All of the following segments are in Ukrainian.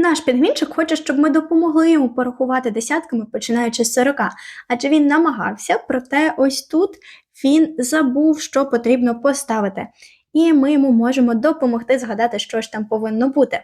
Наш підмінчик хоче, щоб ми допомогли йому порахувати десятками, починаючи з 40, адже він намагався, проте ось тут він забув, що потрібно поставити. І ми йому можемо допомогти згадати, що ж там повинно бути.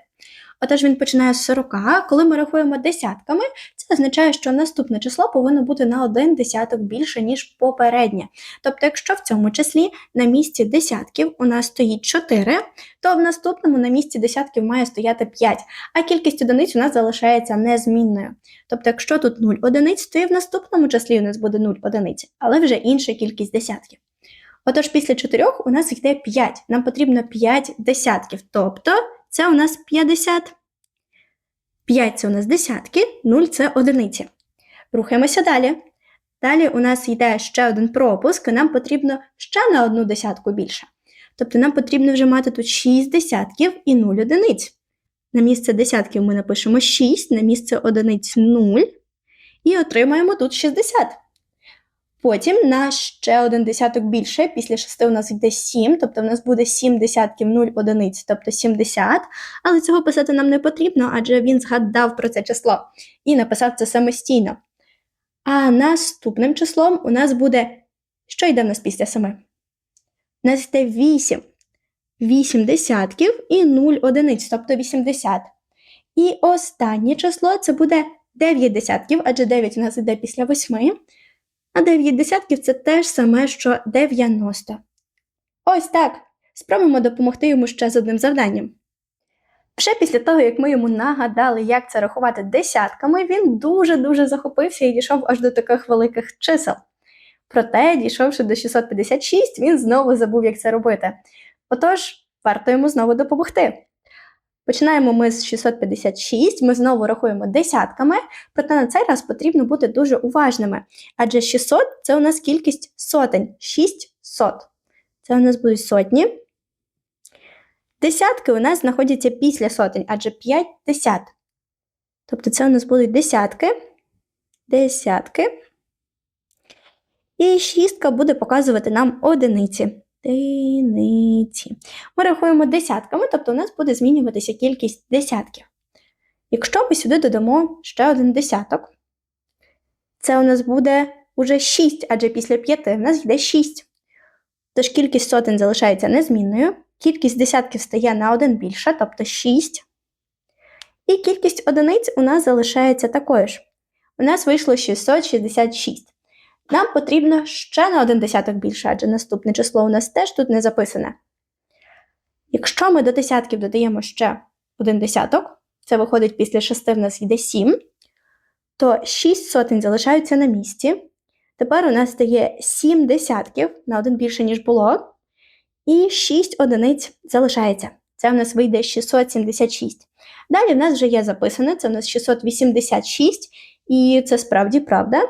Отож він починає з 40, а коли ми рахуємо десятками, це означає, що наступне число повинно бути на один десяток більше, ніж попереднє. Тобто, якщо в цьому числі на місці десятків у нас стоїть 4, то в наступному на місці десятків має стояти 5, а кількість одиниць у нас залишається незмінною. Тобто, якщо тут 0 одиниць, то і в наступному числі у нас буде 0 одиниць, але вже інша кількість десятків. Отож, після 4 у нас йде 5. Нам потрібно 5 десятків, тобто це у нас 50. 5 це у нас десятки, 0 це одиниці. Рухаємося далі. Далі у нас йде ще один пропуск, і нам потрібно ще на одну десятку більше. Тобто нам потрібно вже мати тут 6 десятків і 0 одиниць. На місце десятків ми напишемо 6, на місце одиниць 0 і отримаємо тут 60. Потім на ще один десяток більше, після 6 у нас йде 7, тобто в нас буде 7 десятків 0 одиниць, тобто 70. Але цього писати нам не потрібно, адже він згадав про це число і написав це самостійно. А наступним числом у нас буде. Що йде в нас після 7? У нас йде 8. 8 десятків і 0 одиниць, тобто 80. І останнє число це буде 9 десятків, адже 9 у нас йде після 8. А 9 десятків це те ж саме, що 90. Ось так. Спробуємо допомогти йому ще з одним завданням. Вже після того, як ми йому нагадали, як це рахувати десятками, він дуже-дуже захопився і дійшов аж до таких великих чисел. Проте, дійшовши до 656, він знову забув, як це робити. Отож, варто йому знову допомогти. Починаємо ми з 656, ми знову рахуємо десятками, проте на цей раз потрібно бути дуже уважними. Адже 600 це у нас кількість сотень, 600. Це у нас будуть сотні. Десятки у нас знаходяться після сотень, адже 5 десят. Тобто це у нас будуть десятки, десятки. І шістка буде показувати нам одиниці. Одиниці. Ми рахуємо десятками, тобто у нас буде змінюватися кількість десятків. Якщо ми сюди додамо ще один десяток, це у нас буде уже 6, адже після 5 у нас йде 6. Тож кількість сотень залишається незмінною, кількість десятків стає на 1 більше, тобто 6. І кількість одиниць у нас залишається такою ж. У нас вийшло 666. Нам потрібно ще на один десяток більше, адже наступне число у нас теж тут не записане. Якщо ми до десятків додаємо ще один десяток, це виходить після 6 в нас йде 7, то 6 сотень залишаються на місці. Тепер у нас стає 7 десятків на один більше, ніж було, і 6 одиниць залишається. Це в нас вийде 676. Далі в нас вже є записане, це у нас 686, і це справді правда.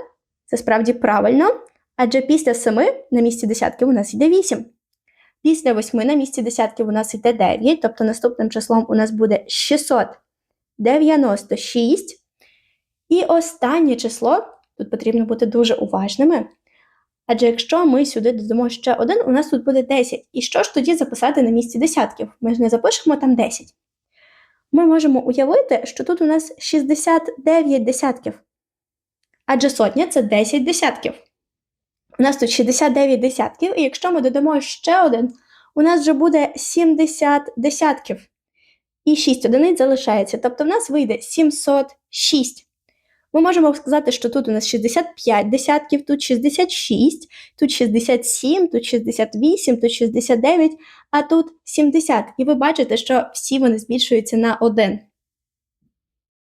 Це справді правильно, адже після 7 на місці десятків у нас йде 8. Після 8 на місці десятків у нас йде 9, тобто наступним числом у нас буде 696. І останнє число, тут потрібно бути дуже уважними. Адже якщо ми сюди додамо ще один, у нас тут буде 10. І що ж тоді записати на місці десятків? Ми ж не запишемо там 10. Ми можемо уявити, що тут у нас 69 десятків. Адже сотня це 10 десятків. У нас тут 69 десятків, і якщо ми додамо ще один, у нас вже буде 70 десятків. І 6 одиниць залишається. Тобто в нас вийде 706. Ми можемо сказати, що тут у нас 65 десятків, тут 66, тут 67, тут 68, тут 69, а тут 70. І ви бачите, що всі вони збільшуються на 1.